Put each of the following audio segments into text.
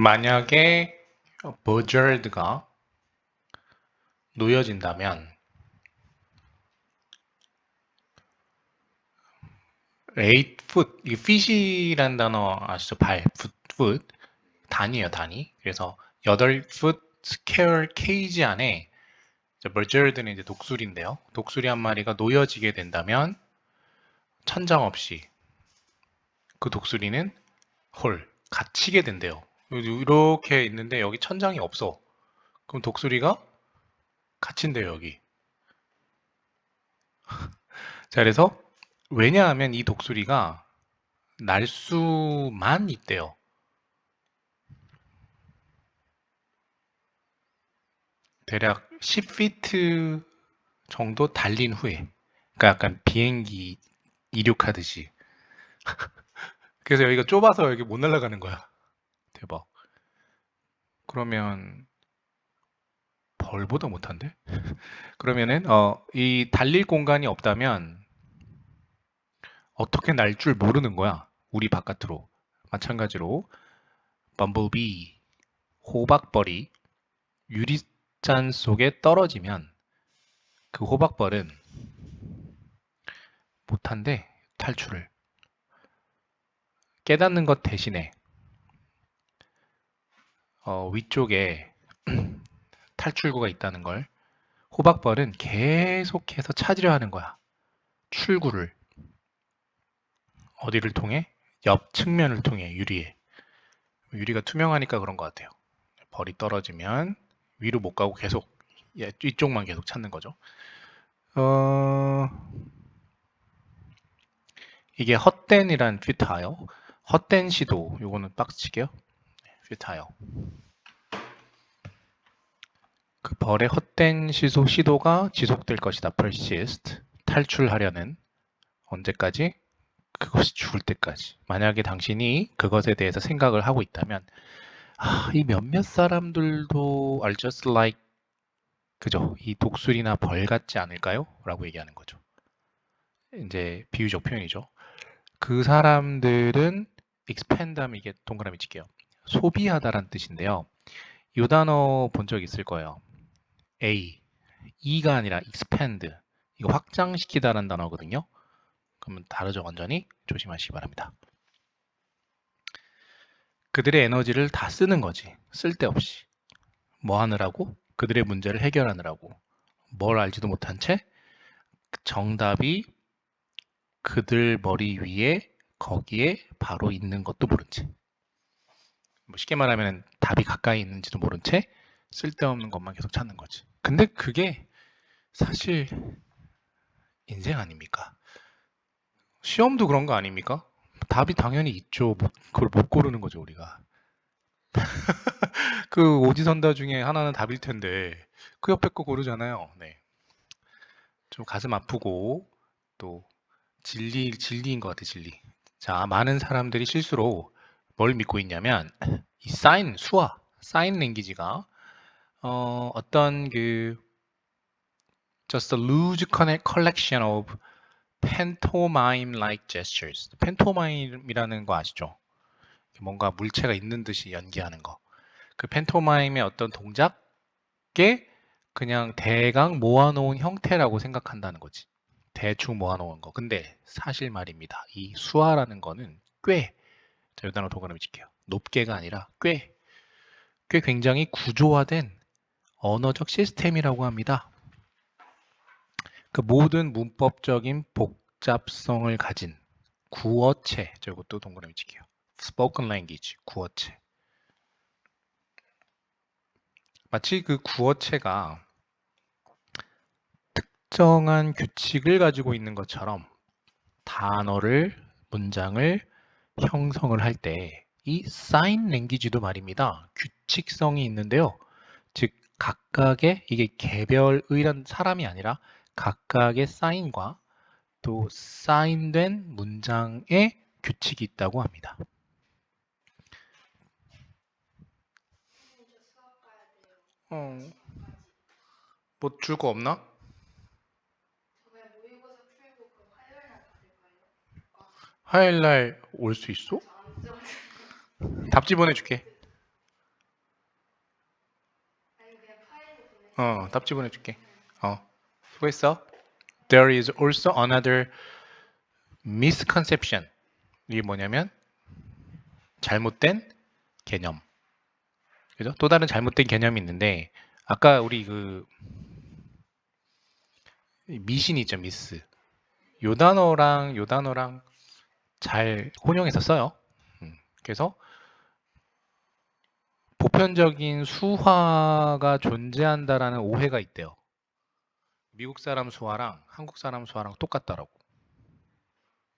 만약에 버저드가 놓여진다면 eight foot 이 fit이라는 단어 아시죠? 발, foot, foot 단위예요 단위. 그래서 8foot square cage 안에 버저드는 이제 독수리인데요. 독수리 한 마리가 놓여지게 된다면 천장 없이 그 독수리는 홀 갇히게 된대요. 이렇게 있는데 여기 천장이 없어. 그럼 독수리가 갇힌대요 여기. 자 그래서 왜냐하면 이 독수리가 날 수만 있대요. 대략 10피트 정도 달린 후에 그러니까 약간 비행기 이륙하듯이 그래서 여기가 좁아서 여기 못 날아가는 거야 대박. 그러면 벌보다 못한데? 그러면은 어, 이 달릴 공간이 없다면 어떻게 날 줄 모르는 거야? 우리 바깥으로. 마찬가지로 범블비 호박벌이 유리잔 속에 떨어지면 그 호박벌은 못한대 탈출을. 깨닫는 것 대신에 어, 위쪽에 탈출구가 있다는 걸 호박벌은 계속해서 찾으려 하는 거야. 출구를 어디를 통해? 옆 측면을 통해 유리에 유리가 투명하니까 그런 것 같아요. 벌이 떨어지면 위로 못 가고 계속 예, 이쪽만 계속 찾는 거죠. 어... 이게 헛된이란 퓨타요. 헛된 시도, 요거는 박스치게요. 퓨타요. 그 벌의 헛된 시도, 시도가 지속될 것이다. persist. 탈출하려는 언제까지? 그것이 죽을 때까지. 만약에 당신이 그것에 대해서 생각을 하고 있다면 아, 이 몇몇 사람들도 are just like 그죠? 이 독수리나 벌 같지 않을까요? 라고 얘기하는 거죠. 이제 비유적 표현이죠. 그 사람들은 expand 하면 이게 동그라미 칠게요. 소비하다란 뜻인데요. 이 단어 본 적 있을 거예요. A, E가 아니라 expand. 이거 확장시키다라는 단어거든요. 그러면 다르죠, 완전히? 조심하시기 바랍니다. 그들의 에너지를 다 쓰는 거지. 쓸데없이. 뭐 하느라고? 그들의 문제를 해결하느라고. 뭘 알지도 못한 채 정답이 그들 머리 위에 거기에 바로 있는 것도 모른 채. 뭐 쉽게 말하면 답이 가까이 있는지도 모른 채 쓸데없는 것만 계속 찾는 거지. 근데 그게 사실 인생 아닙니까? 시험도 그런 거 아닙니까? 답이 당연히 있죠. 뭐 그걸 못 고르는 거죠, 우리가. 그 오지선다 중에 하나는 답일 텐데 그 옆에 거 고르잖아요. 네. 좀 가슴 아프고 또 진리 진리인 것 같아, 진리. 자, 많은 사람들이 실수로 뭘 믿고 있냐면 이 사인 수화, 사인 랭귀지가 어, 어떤 그 just a loose collection of pantomime-like gestures. 팬토마임이라는 거 아시죠? 뭔가 물체가 있는 듯이 연기하는 거. 그 팬토마임의 어떤 동작에 그냥 대강 모아놓은 형태라고 생각한다는 거지. 대충 모아놓은 거. 근데 사실 말입니다. 이 수화라는 거는 꽤, 자, 이 단어 동그라미 칠게요. 높게가 아니라 꽤, 꽤 굉장히 구조화된 언어적 시스템이라고 합니다. 그 모든 문법적인 복잡성을 가진 구어체, 저것도 동그라미 칠게요. spoken language, 구어체. 마치 그 구어체가 특정한 규칙을 가지고 있는 것처럼 단어를, 문장을 형성을 할 때 이 사인 랭귀지도 말입니다. 규칙성이 있는데요. 즉 각각의 이게 개별 의란 사람이 아니라 각각의 사인과 또 사인된 문장의 규칙이 있다고 합니다. 어, 뭐 줄 거 없나? 화요일 날 올 수 있어? 답지 보내줄게. 어, 답지 보내줄게. 어, 수고했어. There is also another misconception. 이게 뭐냐면 잘못된 개념. 그죠? 또 다른 잘못된 개념이 있는데 아까 우리 그 미신이 있죠, 미스. 요 단어랑 요 단어랑 잘 혼용해서 써요. 음, 그래서 보편적인 수화가 존재한다라는 오해가 있대요. 미국 사람 수화랑 한국 사람 수화랑 똑같다라고.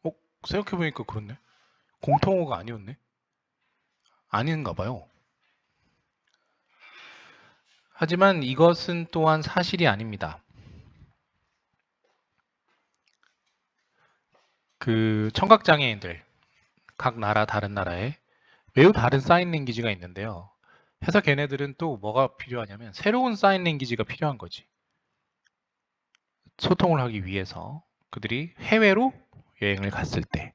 어, 생각해보니까 그렇네. 공통어가 아니었네. 아닌가 봐요. 하지만 이것은 또한 사실이 아닙니다. 그 청각 장애인들, 각 나라 다른 나라에 매우 다른 사인 랭귀지가 있는데요. 해서 걔네들은 또 뭐가 필요하냐면 새로운 사인 랭귀지가 필요한 거지. 소통을 하기 위해서 그들이 해외로 여행을 갔을 때.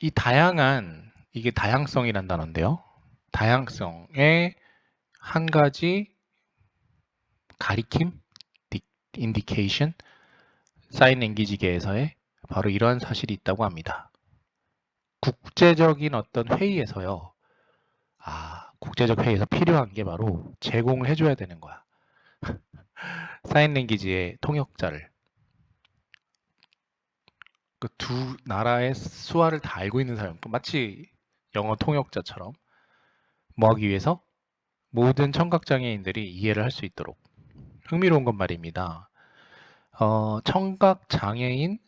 이 다양한, 이게 다양성이란 단어인데요. 다양성의 한 가지 가리킴, 인디케이션, 사인 랭귀지계에서의 바로 이러한 사실이 있다고 합니다. 국제적인 어떤 회의에서요. 아, 국제적 회의에서 필요한 게 바로 제공을 해줘야 되는 거야. 사인 랭귀지의 통역자를. 그 두 나라의 수화를 다 알고 있는 사람, 마치 영어 통역자처럼 뭐 하기 위해서 모든 청각장애인들이 이해를 할 수 있도록 흥미로운 건 말입니다. 어, 청각 장애인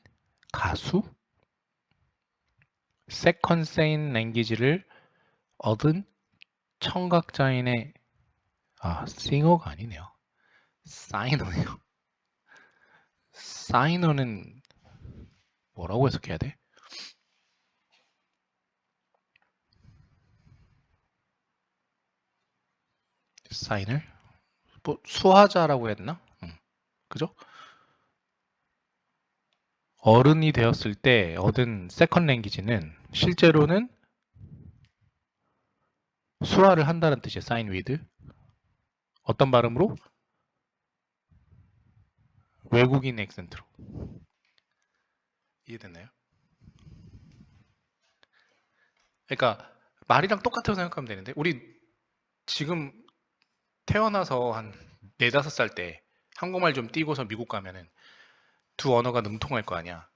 가수 세컨 세인 랭귀지를 얻은 청각 장애인의 아 싱어가 아니네요 사이너네요 사이너는 뭐라고 해석해야 돼? 사인을 뭐 수화자라고? 응. 그죠? 어른이 되었을 때 얻은 세컨 랭귀지는 실제로는 수화를 한다는 뜻이에요. sign with. 어떤 발음으로? 외국인 액센트로. 이해됐나요? 그러니까 말이랑 똑같다고 생각하면 되는데 우리 지금 태어나서 한 네다섯 살 때 한국말 좀 띄고서 미국 가면은 두 언어가 능통할 거 아니야.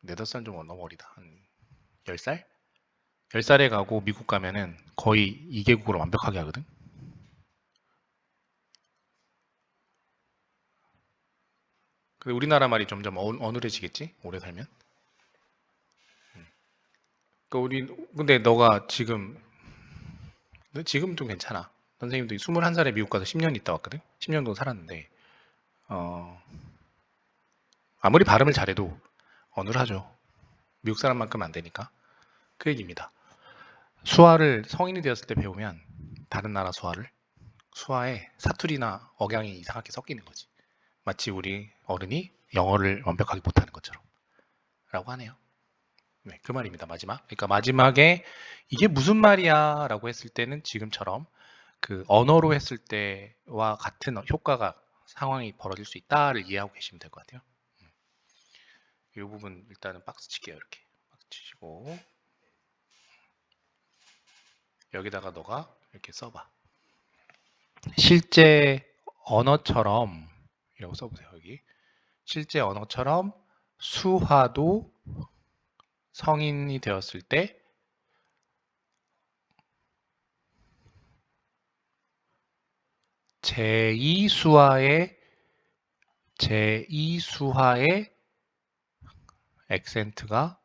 네다섯 살좀 너무 어리다. 한 10살? 10살에 가고 미국 가면은 거의 2개국어로 완벽하게 하거든. 근데 우리나라 말이 점점 어, 어눌해지겠지? 오래 살면. 그 우리 근데 너가 지금 너 지금 좀 괜찮아. 선생님도 21살에 미국 가서 10년 있다 왔거든. 10년 정도 살았는데 어 아무리 발음을 잘해도 어눌하죠. 미국 사람만큼 안 되니까. 그 얘기입니다. 수화를 성인이 되었을 때 배우면 다른 나라 수화를 수화에 사투리나 억양이 이상하게 섞이는 거지. 마치 우리 어른이 영어를 완벽하게 못하는 것처럼. 라고 하네요. 네, 그 말입니다. 마지막. 그러니까 마지막에 이게 무슨 말이야 라고 했을 때는 지금처럼 그 언어로 했을 때와 같은 효과가 상황이 벌어질 수 있다를 이해하고 계시면 될 것 같아요. 이 부분 일단은 박스 칠게요. 이렇게 박스 치시고 여기다가 너가 이렇게 써봐. 실제 언어처럼 이라고 써보세요. 여기 실제 언어처럼 수화도 성인이 되었을 때 제2수화의 제2수화의 액센트가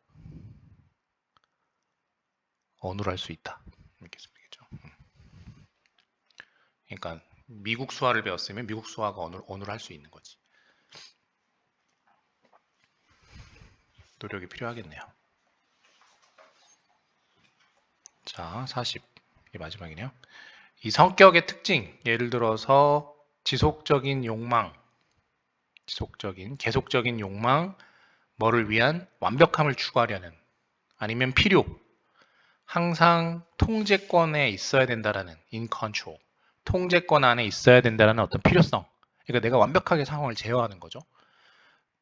어눌할 수 있다. 이렇게 쓰면 되겠죠. 음. 그러니까 미국 수화를 배웠으면 미국 수화가 어눌, 어눌할 수 있는 거지. 노력이 필요하겠네요. 자, 40. 이게 마지막이네요. 이 성격의 특징, 예를 들어서 지속적인 욕망, 지속적인, 계속적인 욕망, 뭐를 위한 완벽함을 추구하려는, 아니면 필요, 항상 통제권에 있어야 된다라는 in control. 통제권 안에 있어야 된다라는 어떤 필요성. 그러니까 내가 완벽하게 상황을 제어하는 거죠.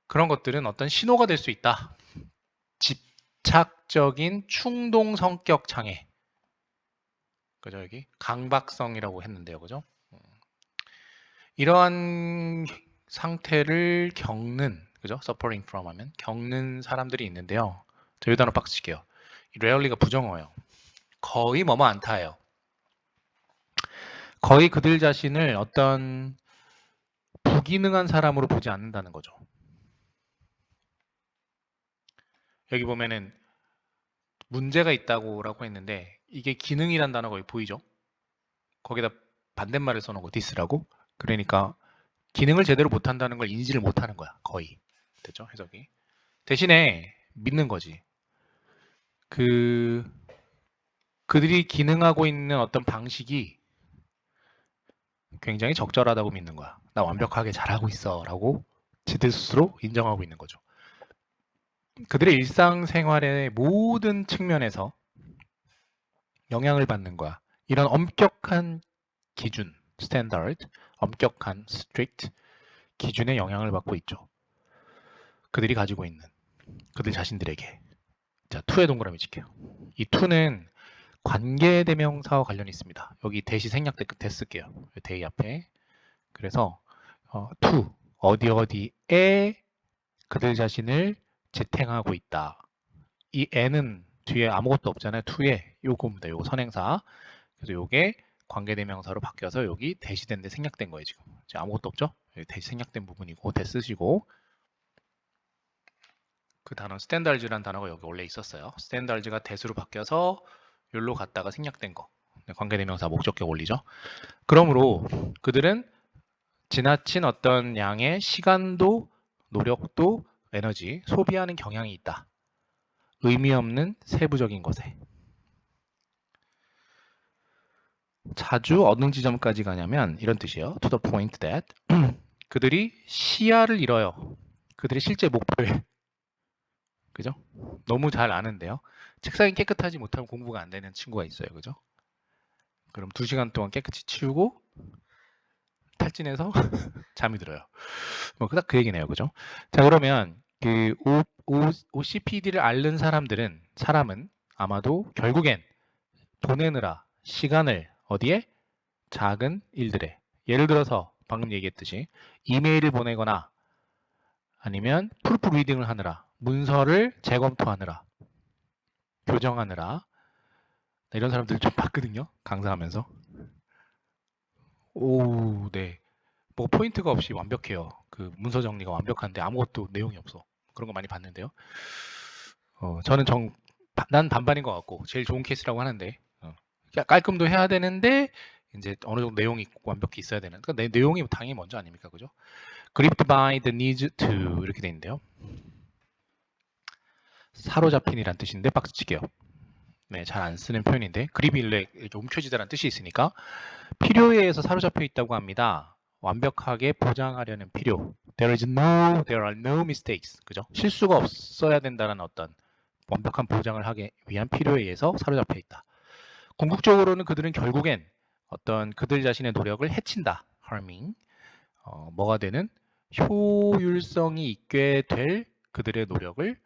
그런 것들은 어떤 신호가 될 수 있다. 집착적인 충동 성격 장애. 그죠 여기 강박성이라고 했는데요, 그죠? 음. 이러한 상태를 겪는 그죠? suffering from 하면 겪는 사람들이 있는데요. 저 여기다 박스 칠게요. 이 rarely가 부정어예요. 거의 뭐뭐 않다예요. 거의 그들 자신을 어떤 부기능한 사람으로 보지 않는다는 거죠. 여기 보면은 문제가 있다고라고 했는데 이게 기능이란 단어가 보이죠? 거기다 반대말을 써놓고 디스라고? 그러니까 기능을 제대로 못한다는 걸 인지를 못하는 거야 거의. 됐죠 해석이? 대신에 믿는 거지. 그 그들이 기능하고 있는 어떤 방식이 굉장히 적절하다고 믿는 거야. 나 완벽하게 잘하고 있어 라고 지들 스스로 인정하고 있는 거죠 그들의 일상생활의 모든 측면에서 영향을 받는 거야 이런 엄격한 기준 스탠다드 엄격한 strict 기준에 영향을 받고 있죠. 그들이 가지고 있는 그들 자신들에게 자, 투의 동그라미 칠게요. 이 투는 관계 대명사와 관련이 있습니다. 여기 대시 생략 때 쓸게요. 대이 앞에. 그래서 어, 투 어디 어디에 그들 자신을 지탱하고 있다. 이 n은 뒤에 아무것도 없잖아요. 투에 요겁니다. 요거 선행사. 그래서 요게 관계대명사로 바뀌어서 여기 대시된 데 생략된 거예요 지금 아무것도 없죠 대시 생략된 부분이고 대 쓰시고 그 단어 스탠달즈라는 단어가 여기 원래 있었어요 스탠달즈가 대수로 바뀌어서 여기로 갔다가 생략된 거 네, 관계대명사 목적격 올리죠 그러므로 그들은 지나친 어떤 양의 시간도 노력도 에너지 소비하는 경향이 있다 의미 없는 세부적인 것에 자주 어느 지점까지 가냐면 이런 뜻이에요. To the point that 그들이 시야를 잃어요. 그들의 실제 목표에 그죠? 너무 잘 아는데요. 책상이 깨끗하지 못하면 공부가 안 되는 친구가 있어요. 그죠? 그럼 두 시간 동안 깨끗이 치우고 탈진해서 잠이 들어요. 뭐 딱 그 얘기네요. 그죠? 자 그러면 그 O, O, OCPD를 앓는 사람들은 사람은 아마도 결국엔 보내느라 시간을 어디에? 작은 일들에. 예를 들어서 방금 얘기했듯이 이메일을 보내거나 아니면 프루프 리딩을 하느라 문서를 재검토하느라 교정하느라 이런 사람들 좀 봤거든요 강사하면서 오, 네. 뭐 포인트가 없이 완벽해요. 그 문서 정리가 완벽한데 아무것도 내용이 없어. 그런 거 많이 봤는데요. 어, 저는 정, 난 반반인 것 같고 제일 좋은 케이스라고 하는데 깔끔도 해야 되는데 이제 어느 정도 내용이 완벽히 있어야 되는. 그러니까 내 내용이 당연히 먼저 아닙니까, 그죠? Gripped by the need to 이렇게 돼 있는데요. 사로잡힌이란 뜻인데 박스치기요. 네, 잘 안 쓰는 표현인데 그립이 이렇게 움켜쥐다라는 뜻이 있으니까 필요에 의해서 사로잡혀 있다고 합니다. 완벽하게 보장하려는 필요. There is no, there are no mistakes. 그죠? 실수가 없어야 된다는 어떤 완벽한 보장을 하기 위한 필요에 의해서 사로잡혀 있다. 궁극적으로는 그들은 결국엔 어떤 그들 자신의 노력을 해친다. harming. 어, 뭐가 되는 효율성이 있게 될 그들의 노력을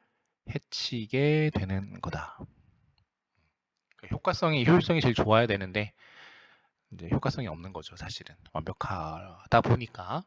해치게 되는 거다. 그러니까 효과성이 효율성이 제일 좋아야 되는데 이제 효과성이 없는 거죠, 사실은. 완벽하다 보니까